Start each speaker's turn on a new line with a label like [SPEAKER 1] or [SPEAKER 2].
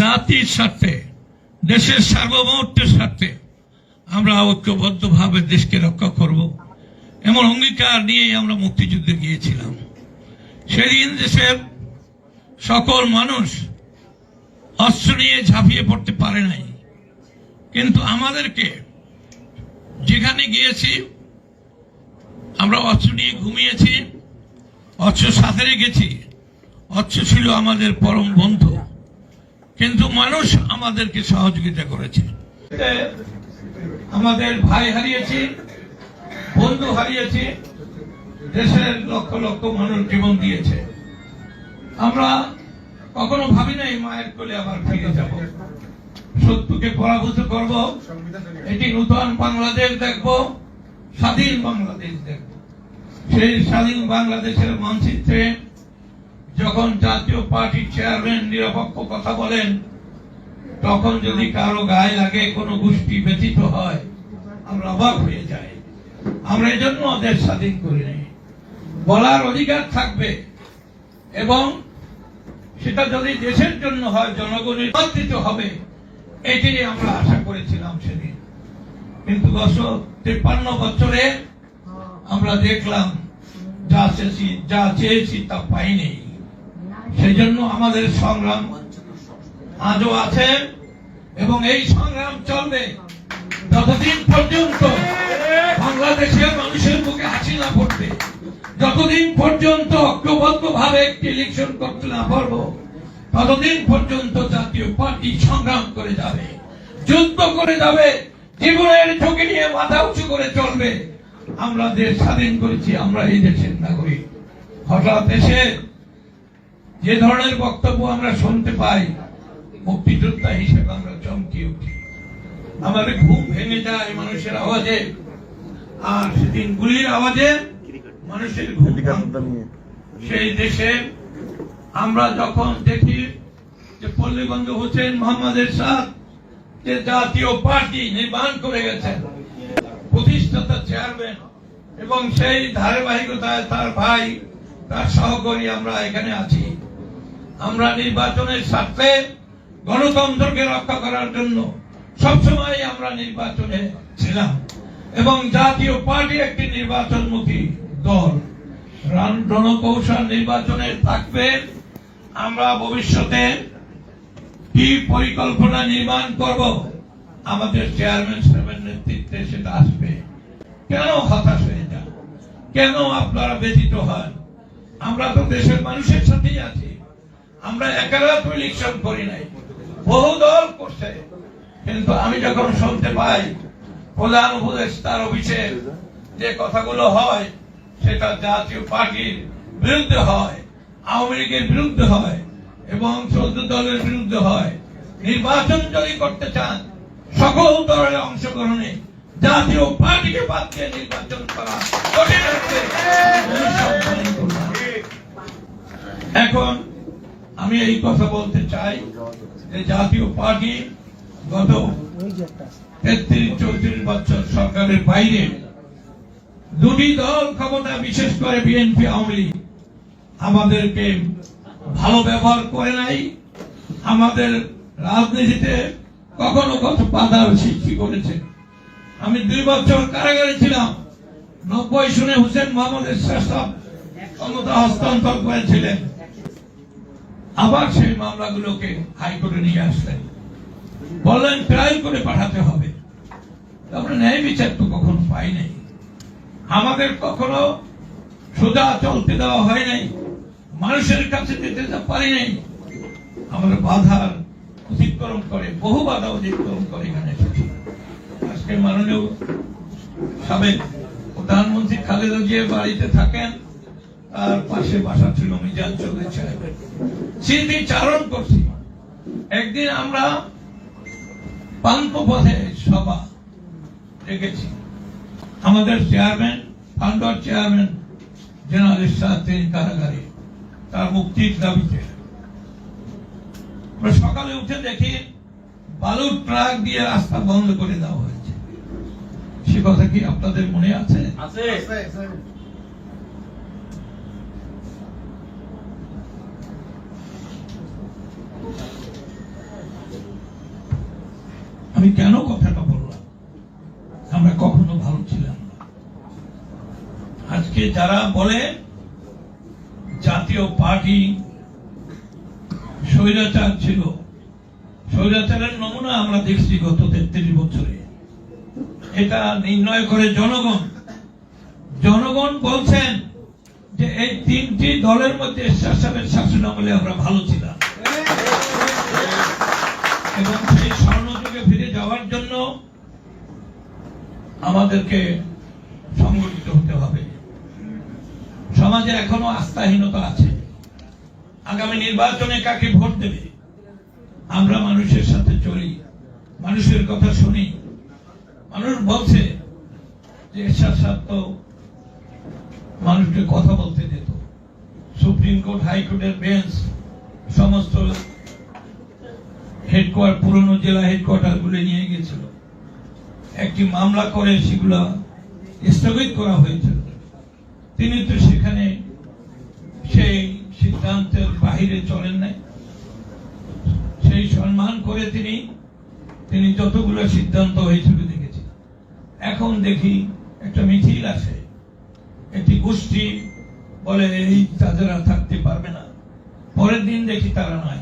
[SPEAKER 1] জাতির স্বার্থে, দেশের সার্বভৌমত্বের স্বার্থে আমরা ঐক্যবদ্ধভাবে দেশকে রক্ষা করব। এমন অঙ্গীকার নিয়েই আমরা মুক্তিযুদ্ধে গিয়েছিলাম। সেদিন দেশের সকল মানুষ অস্ত্র নিয়ে ঝাঁপিয়ে পড়তে পারে নাই। কিন্তু আমাদেরকে যেখানে গিয়েছি, আমরা অস্ত্র নিয়ে ঘুমিয়েছি, অস্ত্র সাথে রেখেছি। অস্ত্র ছিল আমাদের পরম বন্ধু। কিন্তু মানুষ আমাদেরকে সহযোগিতা করেছে। আমাদের ভাই হারিয়েছি, বন্ধু হারিয়েছি, দেশের লক্ষ লক্ষ মানুষ জীবন দিয়েছে। আমরা কখনো ভাবি নাই মায়ের কোলে আবার ফিরে যাব। শত্রুকে পরাভূত করব, এটি নূতন বাংলাদেশ দেখব, স্বাধীন বাংলাদেশ দেখব। সেই স্বাধীন বাংলাদেশের মানচিত্রে যখন জাতীয় পার্টির চেয়ারম্যান নিরপেক্ষ কথা বলেন, তখন যদি কারও গায়ে লাগে, কোনো গোষ্ঠী ব্যতীত হয়, আমরা অবাক হয়ে যাই। আমরা এজন্য দেশ স্বাধীন করি নাই। বলার অধিকার থাকবে। এবং সেটা যদি দেশের জন্য হয়, জনগণের নিয়ন্ত্রিত হবে এটি আমরা আশা করেছিলাম সেদিন। কিন্তু গত তেপ্পান্ন বছরে আমরা দেখলাম, যা চেয়েছি যা চেয়েছি তা পাইনি। সেই জন্য আমাদের সংগ্রাম আজও আছে এবং এই সংগ্রাম চলবে যতদিন পর্যন্ত বাংলাদেশের মানুষের মুখে হাসি না পড়বে যতদিন পর্যন্ত ঐক্যবদ্ধ ভাবে একটি ইলেকশন করতে না পারব, ততদিন পর্যন্ত জাতীয় পার্টি সংগ্রাম করে যাবে, যুদ্ধ করে যাবে, জীবনের ঝুঁকি নিয়ে মাথা উঁচু করে চলবে। আমরা দেশ স্বাধীন করেছি, আমরা এই দেশের নাগরিক। হঠাৎ এসে যে ধরনের বক্তব্য আমরা শুনতে পাই, মুক্তিযোদ্ধা হিসেবে আমরা চমকে উঠি। আমাদের ঘুম ভেঙে যায় মানুষের আওয়াজে, আর সেদিন গুলির আওয়াজে মানুষের ঘুম সেই দেশে আমরা যখন দেখি যে পল্লীগঞ্জ হোসেন মোহাম্মদের সাথ যে জাতীয় পার্টি নির্মাণ করে গেছেন, প্রতিষ্ঠাতা চেয়ারম্যান, এবং সেই ধারাবাহিকতায় তার ভাই, তার সহকর্মী আমরা এখানে আছি। আমরা নির্বাচনের স্বার্থে গণতন্ত্রকে রক্ষা করার জন্য সবসময় আমরা নির্বাচনে ছিলাম এবং জাতীয় পার্টি একটি নির্বাচনমুখী দল। রণকৌশল নির্বাচনে থাকবে। আমরা ভবিষ্যতে কি পরিকল্পনা নির্মাণ করব, আমাদের চেয়ারম্যান সাহেবের নেতৃত্বে সেটা আসবে। কেন হতাশ হয়ে যান? কেন আপনারা ব্যথিত হন? আমরা তো দেশের মানুষের সাথেই আছি। আমরা একারা তো ইলেকশন করি নাই। বহু দল করছে। কিন্তু আমি যখন শুনতে পাই প্রধান উপদেষ্টার অফিসে যে কথাগুলো হয়, সেটা জাতীয় পার্টির বিরুদ্ধে হয়, আওয়ামী লীগের বিরুদ্ধে হয় এবং চৌদ্দ দলের বিরুদ্ধে হয়। নির্বাচন যদি করতে চান, সকল দলের অংশগ্রহণে জাতীয় পার্টিকে বাদ দিয়ে নির্বাচন করা। এখন আমি এই কথা বলতে চাই যে জাতীয় পার্টি গত তেত্রিশ, চৌত্রিশ বছর সরকারের বাইরে দুটি দল ক্ষমতা বিশেষ করে বিএনপি, আওয়ামী লীগ, আমাদেরকে ভালো ব্যবহার করে নাই। আমাদের রাজনীতিতে কখনো কত বাধার সৃষ্টি করেছে। আমি দুই বছর কারাগারে ছিলাম। নব্বই শুনে হোসেন মোহাম্মদের শাসক ক্ষমতা হস্তান্তর করেছিলেন। আবার সেই মামলাগুলোকে হাইকোর্টে নিয়ে আসলেন। বললেন, ট্রায়াল করে পাঠাতে হবে। আমরা ন্যায় বিচার তো কখনো পাই নাই। আমাদের কখনো সোজা চলতে দেওয়া হয় নাই। মানুষের কাছে যেতে পারি নাই। আমরা বাধার অতিক্রম করে, বহু বাধা অতিক্রম করে এখানে আজকে মাননীয় সাবেক প্রধানমন্ত্রী খালেদা জিয়ার বাড়িতে থাকেন। তার পাশে বাসা ছিল মিজান সাহেবের স্মৃতি চারণ করছি। একদিন আমরা পান্ত পথে সভা রেখেছি আমাদের চেয়ারম্যান পান্ডর চেয়ারম্যান জেনারেল ইরশাদ তিনি কারাগারে তার মুক্তির দাবিতে। আমরা সকালে উঠে দেখি বালুর ট্রাক দিয়ে রাস্তা বন্ধ করে দেওয়া হয়েছে। সে কথা কি আপনাদের মনে আছে
[SPEAKER 2] আছে।
[SPEAKER 1] আমি কেন কথাটা বললাম? আমরা কখনো ভালো ছিলাম না। আজকে যারা বলে জাতীয় পার্টি স্বৈরাচার ছিল, স্বৈরাচারের নমুনা আমরা দেখছি গত তেত্রিশ বছরে। এটা নির্ণয় করে জনগণ জনগণ বলছেন যে এই তিনটি দলের মধ্যে সাহেবের শাসন আমলে আমরা ভালো ছিলাম। আমাদেরকে সংগঠিত হতে হবে। সমাজে এখনও আস্থাহীনতা আছে। আগামী নির্বাচনে কাকে ভোট দেবে? আমরা মানুষের সাথে চলি। মানুষের কথা শুনি। মানুষ বলছে যে এরশাদ সাহেব তো মানুষকে কথা বলতে যেত সুপ্রিম কোর্ট, হাইকোর্টের বেঞ্চ, সমস্ত হেডকোয়ার্টার, পুরনো জেলা হেডকোয়ার্টারগুলো নিয়ে গেছিল একটি মামলা করে সেগুলো স্থগিত করা হয়েছিল। তিনি তো সেখানে সেই সিদ্ধান্তের বাহিরে চলেন নাই। সেই সম্মান করে তিনি তিনি যতগুলো সিদ্ধান্ত হয়েছিল দেখেছি। এখন দেখি একটা মিছিল আছে। একটি গোষ্ঠী বলে এই তাদেরা থাকতে পারবে না। পরের দিন দেখি তারা নাই।